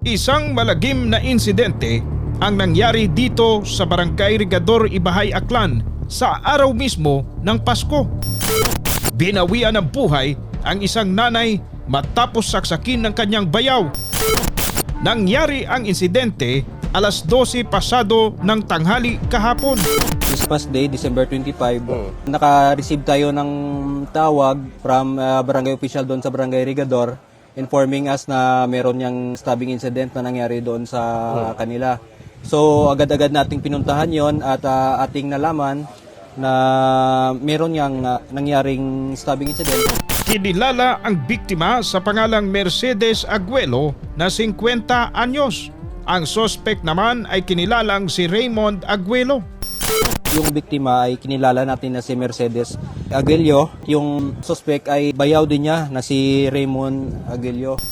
Isang malagim na insidente ang nangyari dito sa Barangay Rigador Ibahay Aklan sa araw mismo ng Pasko. Binawian ng buhay ang isang nanay matapos saksakin ng kanyang bayaw. Nangyari ang insidente alas 12 pasado ng tanghali kahapon. This past day, December 25, naka-receive tayo ng tawag from uh, barangay official doon sa barangay Rigador informing us na meron niyang stabbing incident na nangyari doon sa kanila. So agad-agad nating pinuntahan yon at uh, ating nalaman na meron niyang uh, nangyaring stabbing incident. Kinilala ang biktima sa pangalang Mercedes Aguelo na 50 anyos. Ang sospek naman ay kinilalang si Raymond Aguelo. Yung biktima ay kinilala natin na si Mercedes Aguelio. Yung suspect ay bayaw din niya na si Raymond Aguelio.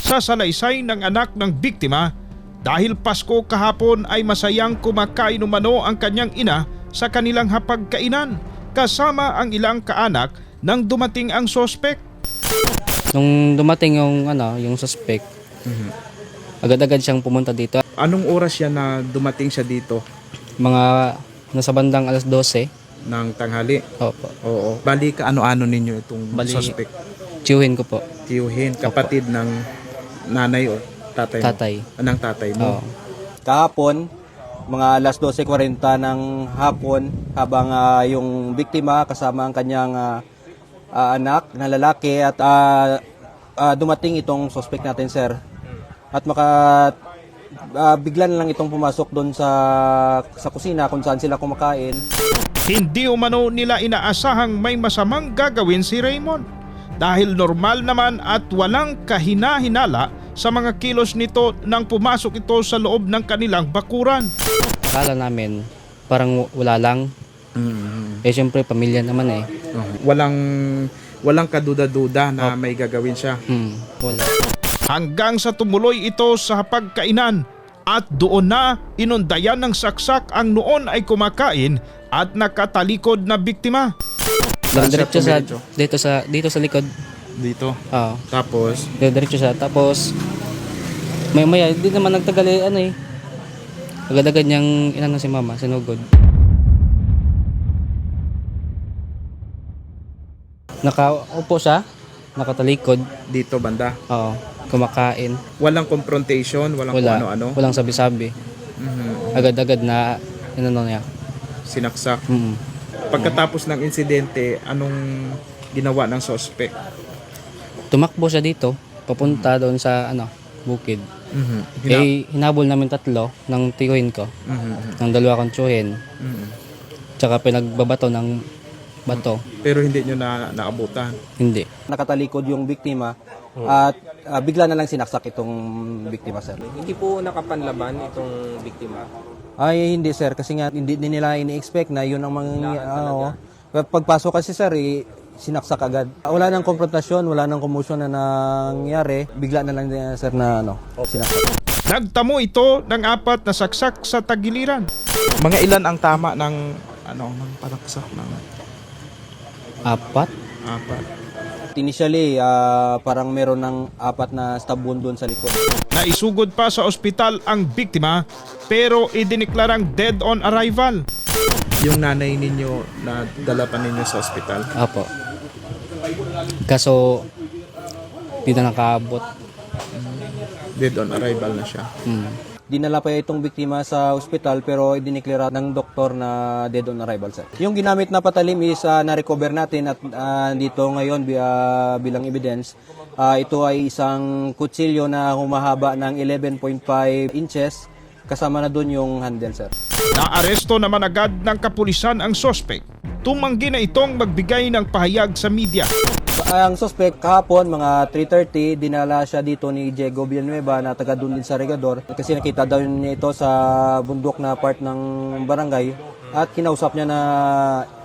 Sa salaysay ng anak ng biktima, dahil Pasko kahapon ay masayang kumakain umano ang kanyang ina sa kanilang hapagkainan kasama ang ilang kaanak nang dumating ang sospek. Nung dumating yung ano, yung suspect, agad-agad siyang pumunta dito. Anong oras siya na dumating siya dito Mga nasa bandang alas 12. ng tanghali? Opo. Oo. Bali ka ano-ano ninyo itong Bali- suspect? Tiyuhin ko po. Tiyuhin, kapatid ng nanay o tatay mo? Tatay. Ah, ng tatay mo? Oo. Kahapon, mga alas 12.40 ng hapon, habang ah, yung biktima kasama ang kanyang ah, ah, anak na lalaki at ah, ah, dumating itong suspect natin, sir. At maka ah, bigla na lang itong pumasok doon sa sa kusina kung saan sila kumakain. Hindi umano nila inaasahang may masamang gagawin si Raymond dahil normal naman at walang kahina-hinala sa mga kilos nito nang pumasok ito sa loob ng kanilang bakuran. Akala namin parang wala lang. Mhm. Eh syempre pamilya naman eh. Oo. Walang walang kaduda-duda na may gagawin siya. Hmm, wala. Hanggang sa tumuloy ito sa pagkainan at doon na inundayan ng saksak ang noon ay kumakain at nakatalikod na biktima. Diretso sa dito sa dito sa likod. Dito. Oo. Tapos, diretso siya. Tapos may maya hindi naman nagtagal eh, ano eh. Agad-agad niyang inano si mama, sinugod. Nakaupo siya, nakatalikod. dito banda. Oo, kumakain. Walang confrontation, walang kung Wala, ano-ano. walang sabi-sabi. Mhm. Agad-agad na inano niya. Sinaksak. Mm. Pagkatapos ng insidente, anong ginawa ng suspect? Tumakbo siya dito, papunta doon sa ano, bukid. Mhm. Hina- Eh, hinabol namin tatlo ng tiyuhin ko, Mhm. ng dalawa kong tiyuhin, Mhm. tsaka pinagbabato ng bato. Pero hindi nyo na naabutan. Hindi. Nakatalikod yung biktima at ah, bigla na lang sinaksak itong biktima, sir. Hindi po nakapanlaban itong biktima. Ay, hindi sir. Kasi nga, hindi din nila ini-expect na yun ang mga... pagpasok kasi sir, eh, sinaksak agad. Wala nang konfrontasyon, wala nang commotion na nangyari. Bigla na lang din, sir na ano, sinaksak. Nagtamo ito ng apat na saksak sa tagiliran. Mga ilan ang tama ng ano ng palaksak ng Apat? apat. Initially, ah, parang meron ng apat na stab wound doon sa likod. Naisugod pa sa ospital ang biktima pero idineklarang dead on arrival. Yung nanay ninyo na dala pa ninyo sa ospital. Apo. Kaso, di na nakaabot. Dead on arrival na siya. Hmm. Dinala pa itong biktima sa ospital pero idineklara ng doktor na dead on arrival sir. Yung ginamit na patalim is ah, na-recover natin at ah, dito ngayon ah, bilang evidence. Ah, ito ay isang kutsilyo na humahaba ng 11.5 inches kasama na doon yung handle sir. Naaresto naman agad ng kapulisan ang sospek. Tumanggi na itong magbigay ng pahayag sa media. Ang suspect kahapon mga 3.30 dinala siya dito ni Diego Villanueva na taga doon din sa Regador kasi nakita daw niya ito sa bundok na part ng barangay at kinausap niya na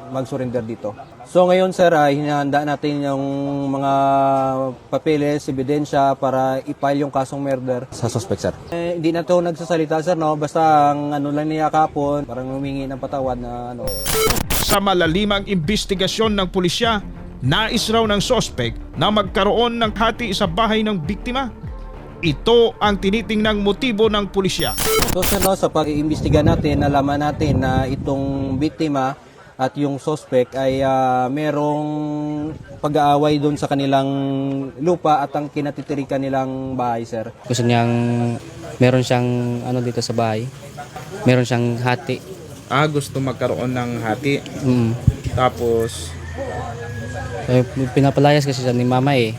mag-surrender dito. So ngayon sir ay hinahanda natin yung mga papeles, ebidensya para i-file yung kasong murder sa suspect sir. Eh, hindi na to nagsasalita sir no, basta ang ano lang niya kahapon parang humingi ng patawad na ano Sa malalimang investigasyon ng pulisya, nais raw ng sospek na magkaroon ng hati sa bahay ng biktima. Ito ang tinitingnang motibo ng pulisya. So sir, no, sa pag-iimbestiga natin, nalaman natin na itong biktima at yung suspect ay ah, merong pag-aaway doon sa kanilang lupa at ang kinatitirikan nilang bahay, sir. Gusto niyang, meron siyang ano dito sa bahay. Meron siyang hati. Ah, gusto magkaroon ng hati. Mm. Tapos, Eh, pinapalayas kasi siya ni mama eh.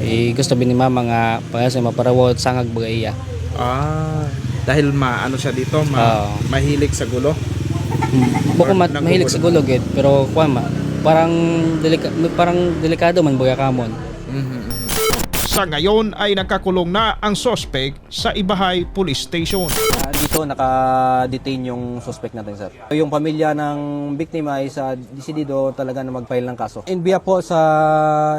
Eh, gusto ni mama nga para sa maparawod sangag bagay iya. ah, dahil ma ano siya dito, ma, Oo. mahilig sa gulo. Bako mat nagkukulo. mahilig sa gulog eh, pero kuan ma parang delika, parang delikado man baga kamon. Sa ngayon ay nakakulong na ang sospek sa Ibahay Police Station. Ah, dito naka-detain yung suspect natin, sir. Yung pamilya ng biktima ay sa desidido talaga na mag-file ng kaso. NBIA po sa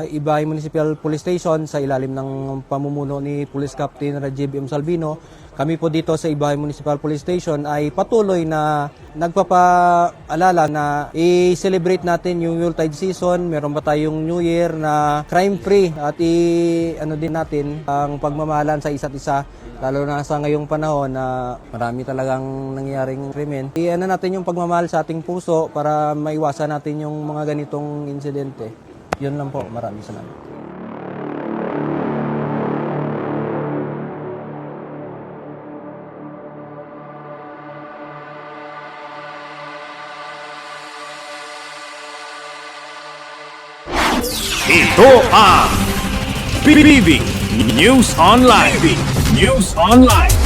Ibay Municipal Police Station sa ilalim ng pamumuno ni Police Captain Rajiv M. Salvino. Kami po dito sa Ibay Municipal Police Station ay patuloy na nagpapaalala na i-celebrate natin yung Yuletide season. Meron ba tayong New Year na crime-free at i- ano din natin ang pagmamahalan sa isa't isa lalo na sa ngayong panahon na marami talagang nangyaring krimen. I-ano natin yung pagmamahal sa ating puso para maiwasan natin yung mga ganitong insidente. Yun lang po. Maraming salamat. Ito ang PBB News Online. News Online.